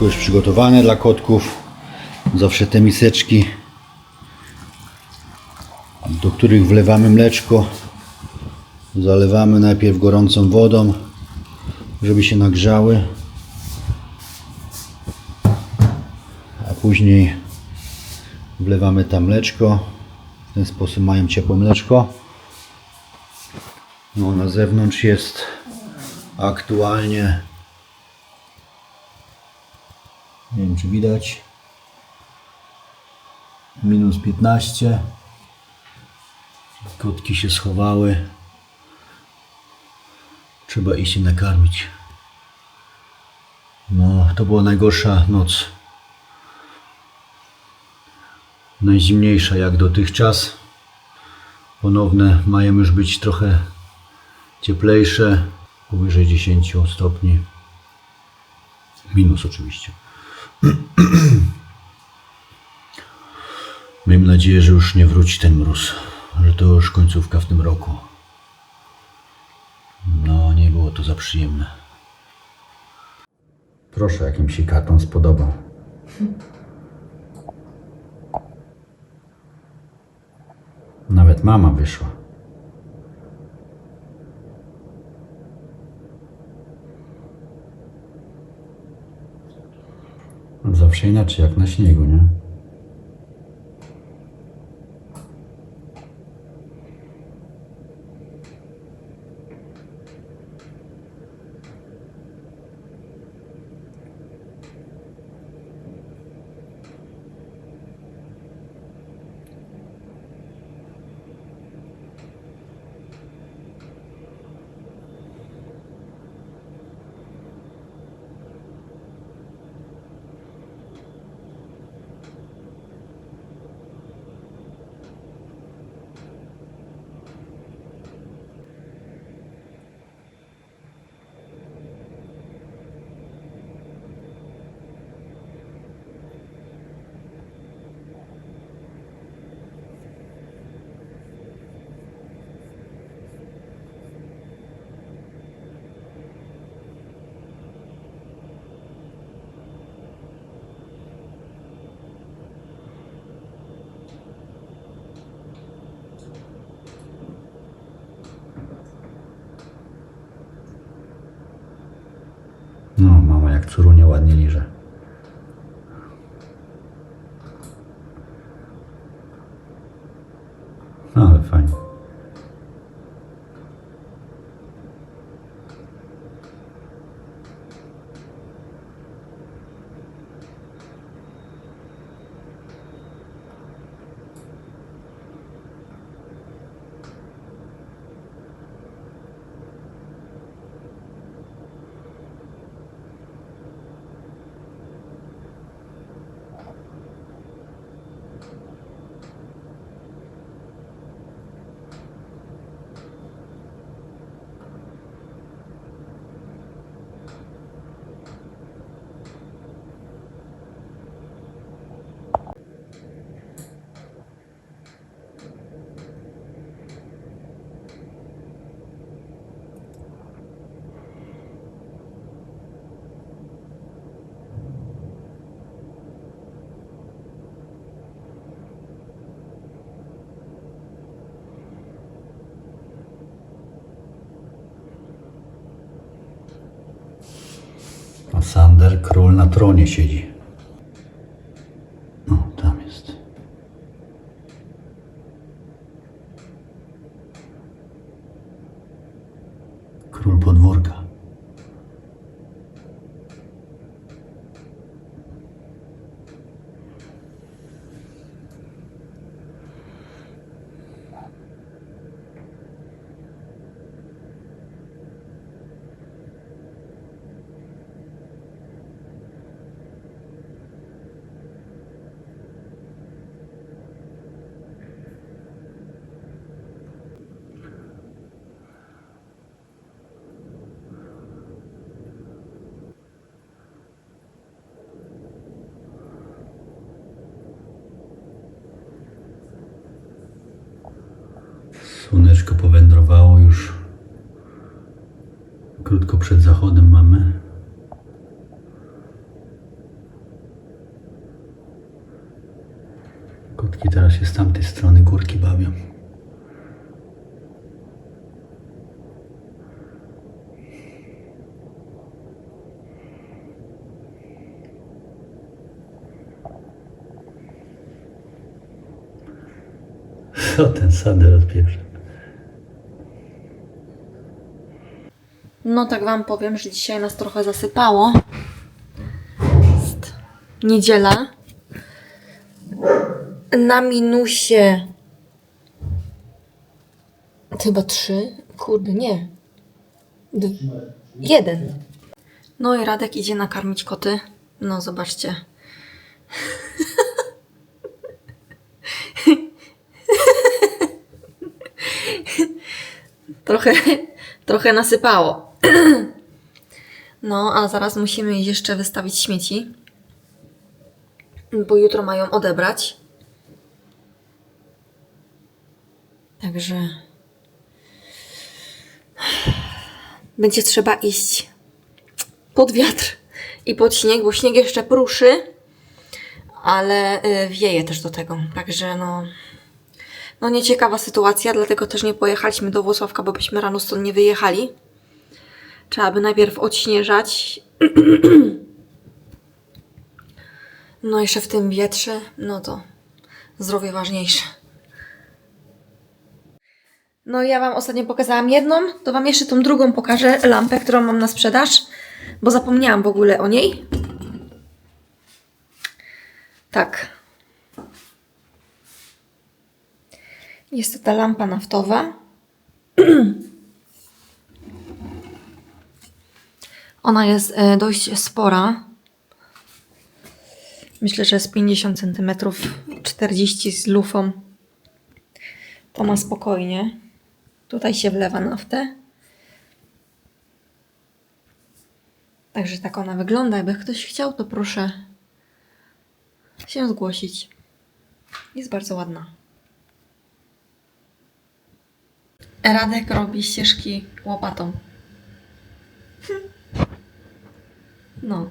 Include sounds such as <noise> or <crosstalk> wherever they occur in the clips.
Jedzonko już przygotowane dla kotków. Zawsze te miseczki, do których wlewamy mleczko. Zalewamy najpierw gorącą wodą, żeby się nagrzały. A później wlewamy tam mleczko. W ten sposób mają ciepłe mleczko. No, na zewnątrz jest aktualnie nie wiem czy widać. Minus 15 kotki się schowały. Trzeba iść je nakarmić. No to była najgorsza noc. Najzimniejsza jak dotychczas. Ponowne mają już być trochę cieplejsze powyżej 10 stopni. Minus oczywiście <clears throat> Miejmy nadzieję, że już nie wróci ten mróz, że to już końcówka w tym roku. No, nie było to za przyjemne. Proszę, jak im się karton spodobał. Nawet mama wyszła. Zawsze inaczej jak na śniegu, nie? No, mama jak curunie ładnie liże. No, ale fajnie. A Sander, król na tronie siedzi. Słoneczko powędrowało już krótko przed zachodem mamy. Kotki teraz się z tamtej strony górki bawią. Co ten sander odpieprza? No tak wam powiem, że dzisiaj nas trochę zasypało. Jest niedziela. Na minusie chyba trzy. Kurde, nie. D- jeden. No i Radek idzie nakarmić koty. No zobaczcie. <laughs> trochę, trochę nasypało. <clears throat> No, a zaraz musimy jeszcze wystawić śmieci. Bo jutro mają odebrać. Także. <sighs> Będzie trzeba iść pod wiatr i pod śnieg, bo śnieg jeszcze pruszy, ale y, wieje też do tego. Także no. No nieciekawa sytuacja, dlatego też nie pojechaliśmy do Włocławka, bo byśmy rano stąd nie wyjechali. Trzeba by najpierw odśnieżać. No jeszcze w tym wietrze, no to zdrowie ważniejsze. No ja Wam ostatnio pokazałam jedną, to Wam jeszcze tą drugą pokażę, lampę, którą mam na sprzedaż, bo zapomniałam w ogóle o niej. Tak. Jest to ta lampa naftowa. <clears throat> Ona jest e, dość spora. Myślę, że z 50 cm, 40 z lufą. To ma spokojnie. Tutaj się wlewa naftę. Także tak ona wygląda. Jakby ktoś chciał, to proszę się zgłosić. Jest bardzo ładna. Radek robi ścieżki łopatą. <laughs> No.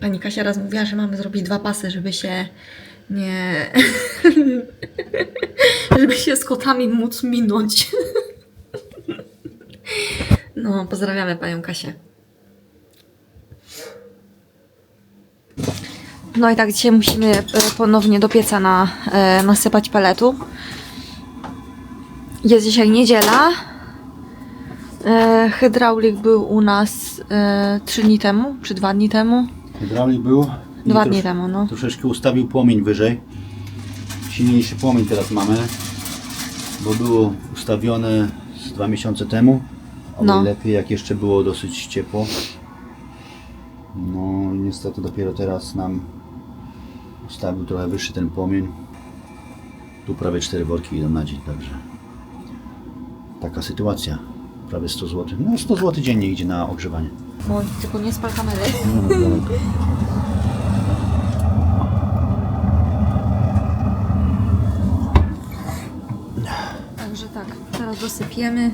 Pani Kasia raz mówiła, że mamy zrobić dwa pasy, żeby się nie. <laughs> żeby się z kotami móc minąć. <laughs> no, pozdrawiamy panią Kasię. No i tak dzisiaj musimy e, ponownie do pieca na, e, nasypać peletu. Jest dzisiaj niedziela. E, hydraulik był u nas e, 3 dni temu, czy 2 dni temu. Hydraulik był. i Dwa trosz- dni temu, no. Troszeczkę ustawił płomień wyżej. Silniejszy płomień teraz mamy, bo było ustawione z dwa miesiące temu. Ale No. lepiej jak jeszcze było dosyć ciepło. No i niestety dopiero teraz nam ustawił trochę wyższy ten płomień. Tu prawie 4 worki idą na dzień, także taka sytuacja. Prawie 100 zł. No 100 zł dziennie idzie na ogrzewanie. Oj, tylko nie spal kamery. No, no, daleko. Także tak, teraz dosypiemy.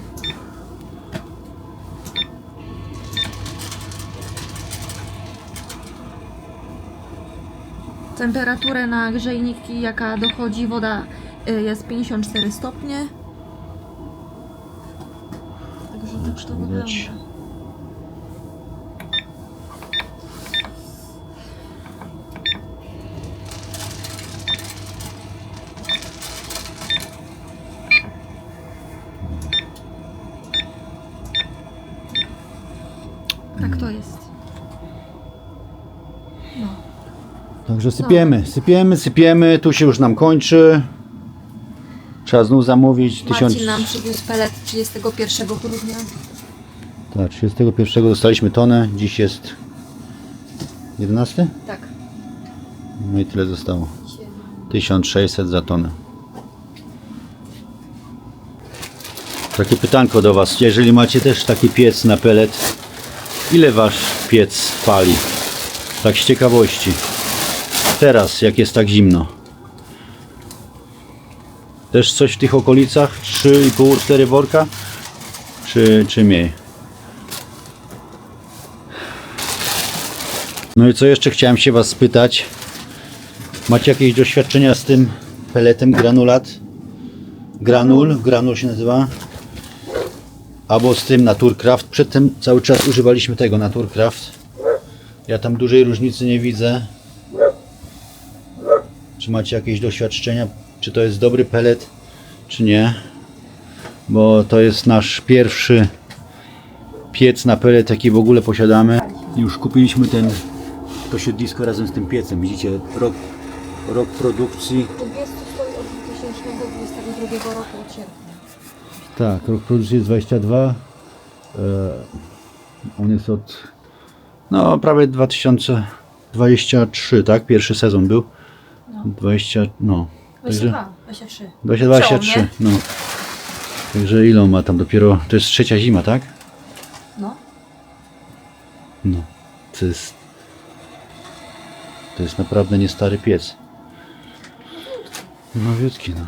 Temperaturę na grzejniki, jaka dochodzi woda, y, jest 54 stopnie. Tak to. Widać. Tak to jest. Także sypiemy, sypiemy, sypiemy. Tu się już nam kończy. Trzeba znów zamówić. Marcin Tysiąc... nam przywiózł pelet 31 grudnia. Tak, 31 dostaliśmy tonę. Dziś jest 11? Tak. No i tyle zostało. 1600 za tonę. Takie pytanko do Was. Jeżeli macie też taki piec na pelet, ile Wasz piec pali? Tak z ciekawości. Teraz, jak jest tak zimno. Też coś w tych okolicach? 3,5-4 worka? Czy, czy mniej? No i co jeszcze chciałem się Was spytać? Macie jakieś doświadczenia z tym peletem granulat? Granul, granul się nazywa. Albo z tym Naturcraft. Przedtem cały czas używaliśmy tego Naturcraft. Ja tam dużej różnicy nie widzę. Czy macie jakieś doświadczenia? Czy to jest dobry pelet, czy nie? Bo to jest nasz pierwszy piec na pelet, jaki w ogóle posiadamy. Już kupiliśmy ten, to siedlisko razem z tym piecem. Widzicie, rok, rok produkcji. Tu jest stoi od 2022 roku od sierpnia. Tak, rok produkcji jest 22. E, on jest od no prawie 2023, tak? Pierwszy sezon był. 20, no. Także 22, 23. 22, Przełom, 23, nie? no. Także ile on ma tam dopiero, to jest trzecia zima, tak? No. No. To jest, to jest naprawdę nie stary piec. Nowiutki, no.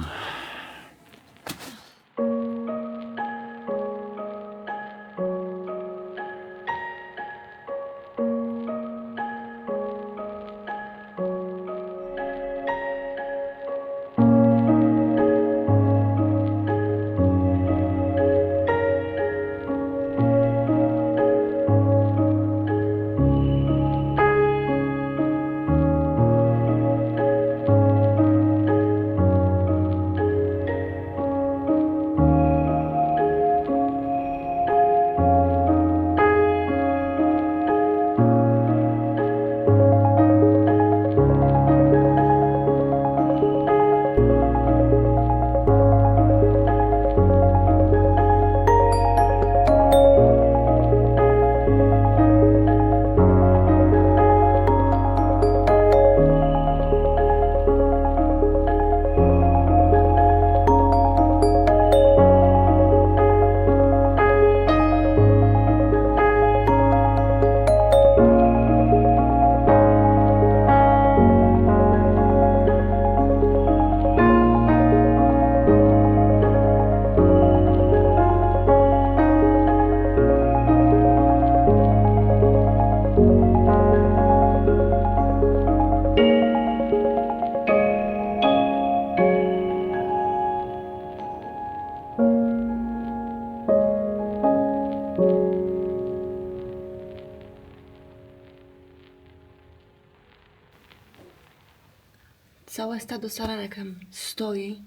Całe stado saranek tam stoi.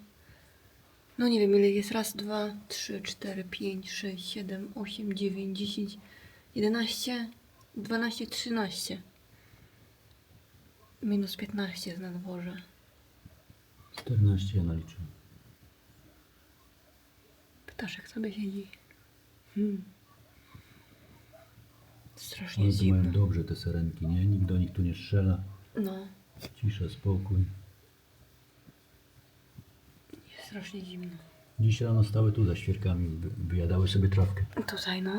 No nie wiem ile jest. Raz, dwa, trzy, cztery, pięć, sześć, siedem, osiem, dziewięć, dziesięć, jedenaście, dwanaście, trzynaście. Minus piętnaście jest na dworze. 14 ja naliczyłem. Ptaszek sobie siedzi. Hmm. Strasznie One mają zimno. dobrze te serenki, nie? Nikt do nich tu nie strzela. No, Cisza, spokój. Strasznie zimno. Dziś rano stały tu za świerkami, wy- wyjadały sobie trawkę. Tutaj, no.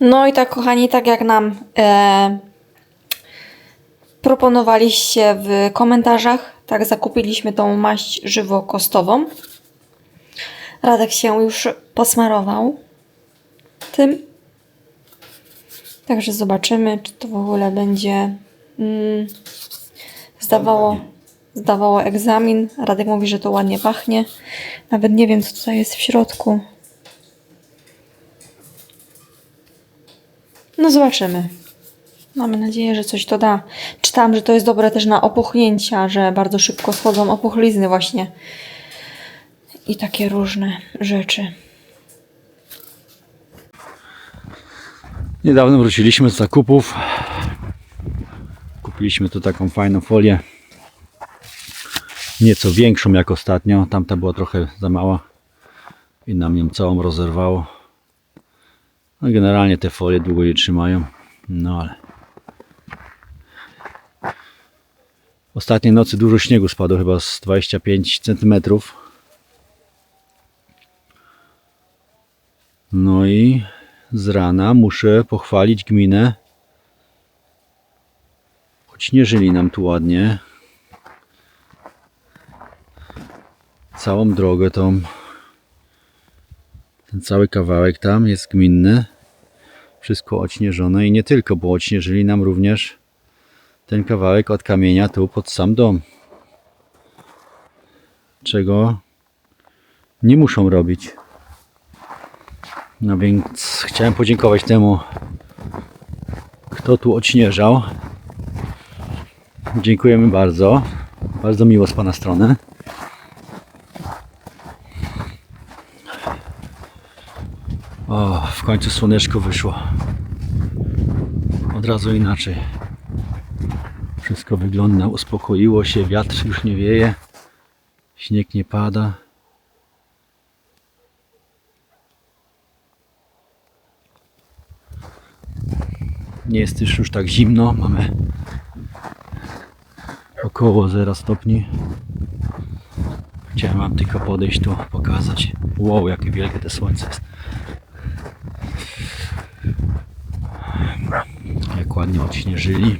No i tak, kochani, tak jak nam e, proponowaliście w komentarzach, tak zakupiliśmy tą maść żywokostową. Radek się już posmarował tym. Także zobaczymy, czy to w ogóle będzie mm, zdawało, zdawało egzamin. Radek mówi, że to ładnie pachnie. Nawet nie wiem, co tutaj jest w środku. No zobaczymy. Mamy nadzieję, że coś to da. Czytałam, że to jest dobre też na opuchnięcia, że bardzo szybko schodzą opuchlizny właśnie. I takie różne rzeczy. Niedawno wróciliśmy z zakupów. Kupiliśmy tu taką fajną folię. Nieco większą jak ostatnio. Tamta była trochę za mała. I nam ją całą rozerwało. No generalnie te folie długo je trzymają. No ale. Ostatniej nocy dużo śniegu spadło, chyba z 25 cm. No i z rana muszę pochwalić gminę. Odśnieżyli nam tu ładnie. Całą drogę tą. Ten cały kawałek tam jest gminny. Wszystko odśnieżone i nie tylko, bo odśnieżyli nam również ten kawałek od kamienia tu pod sam dom. Czego nie muszą robić. No więc chciałem podziękować temu, kto tu odśnieżał. Dziękujemy bardzo. Bardzo miło z Pana strony. O, w końcu słoneczko wyszło. Od razu inaczej. Wszystko wygląda, uspokoiło się, wiatr już nie wieje, śnieg nie pada. Nie jest też już tak zimno, mamy około 0 stopni. Chciałem Wam tylko podejść tu, pokazać. Wow, jakie wielkie to słońce jest. Jak ładnie odśnieżyli.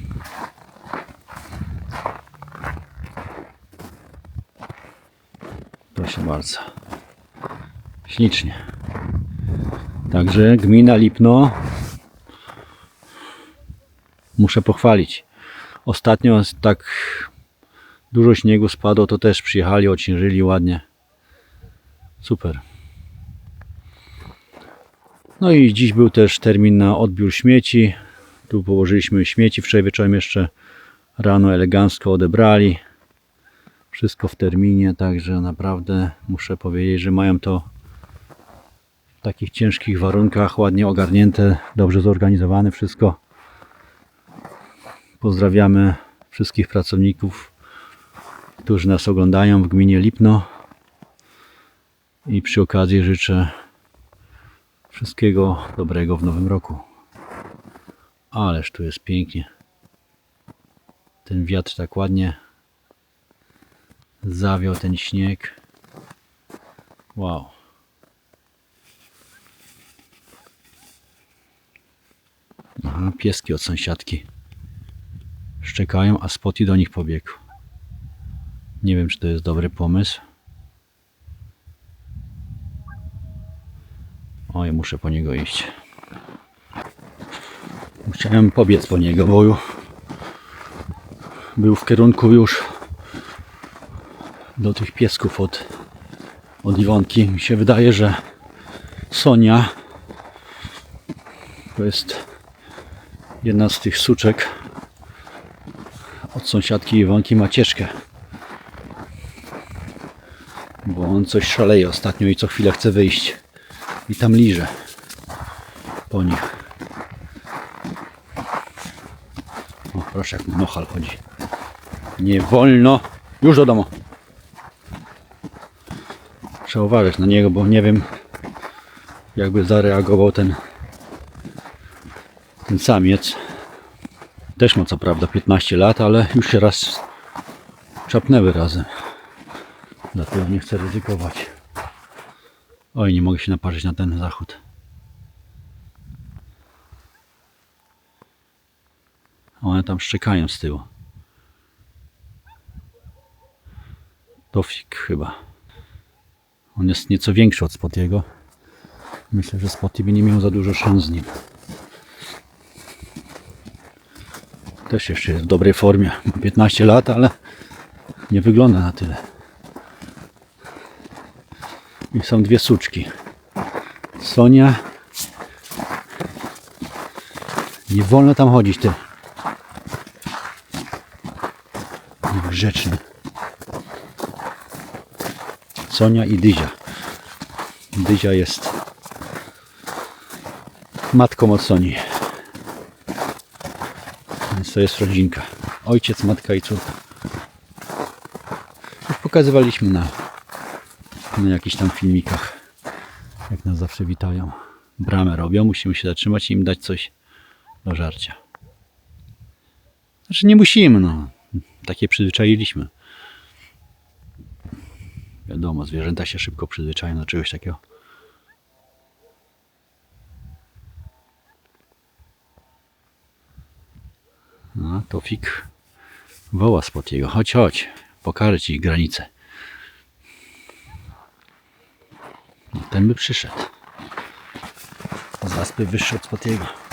Proszę bardzo. Ślicznie. Także gmina Lipno muszę pochwalić. Ostatnio tak dużo śniegu spadło, to też przyjechali, odśnieżyli ładnie. Super. No i dziś był też termin na odbiór śmieci. Tu położyliśmy śmieci, wczoraj wieczorem jeszcze rano elegancko odebrali. Wszystko w terminie, także naprawdę muszę powiedzieć, że mają to w takich ciężkich warunkach ładnie ogarnięte, dobrze zorganizowane wszystko. Pozdrawiamy wszystkich pracowników, którzy nas oglądają w gminie Lipno. I przy okazji życzę wszystkiego dobrego w nowym roku. Ależ tu jest pięknie. Ten wiatr tak ładnie zawiał ten śnieg. Wow. Aha, pieski od sąsiadki szczekają, a Spotty do nich pobiegł. Nie wiem, czy to jest dobry pomysł. Oj, muszę po niego iść. Chciałem pobiec po niego, bo był w kierunku już do tych piesków od, od Iwonki. Mi się wydaje, że Sonia to jest jedna z tych suczek od sąsiadki Iwonki Macieszkę. Bo on coś szaleje ostatnio i co chwilę chce wyjść. I tam liże po nich. Proszę, jak nochal chodzi. Nie wolno. Już do domu. Trzeba uważać na niego, bo nie wiem, jakby zareagował ten ten samiec. Też ma co prawda 15 lat, ale już się raz czapnęły razem. Dlatego nie chcę ryzykować. Oj, nie mogę się naparzyć na ten zachód. One tam szczekają z tyłu. Tofik chyba. On jest nieco większy od Spotiego. Myślę, że Spotty by nie miał za dużo szans z nim. Też jeszcze jest w dobrej formie. Ma 15 lat, ale nie wygląda na tyle. I są dwie suczki. Sonia. Nie wolno tam chodzić, ty. Grzeczny. Sonia i Dyzia. Dyzia jest matką od Soni. Więc to jest rodzinka. Ojciec, matka i córka. Już pokazywaliśmy na, na jakichś tam filmikach, jak nas zawsze witają. Bramę robią, musimy się zatrzymać i im dać coś do żarcia. Znaczy nie musimy, no. Takie przyzwyczailiśmy. Wiadomo, zwierzęta się szybko przyzwyczają do czegoś takiego. No, Tofik woła Spotiego. Chodź, chodź, pokażę Ci granicę. No, ten by przyszedł. Zaspy wyższy od Spotiego.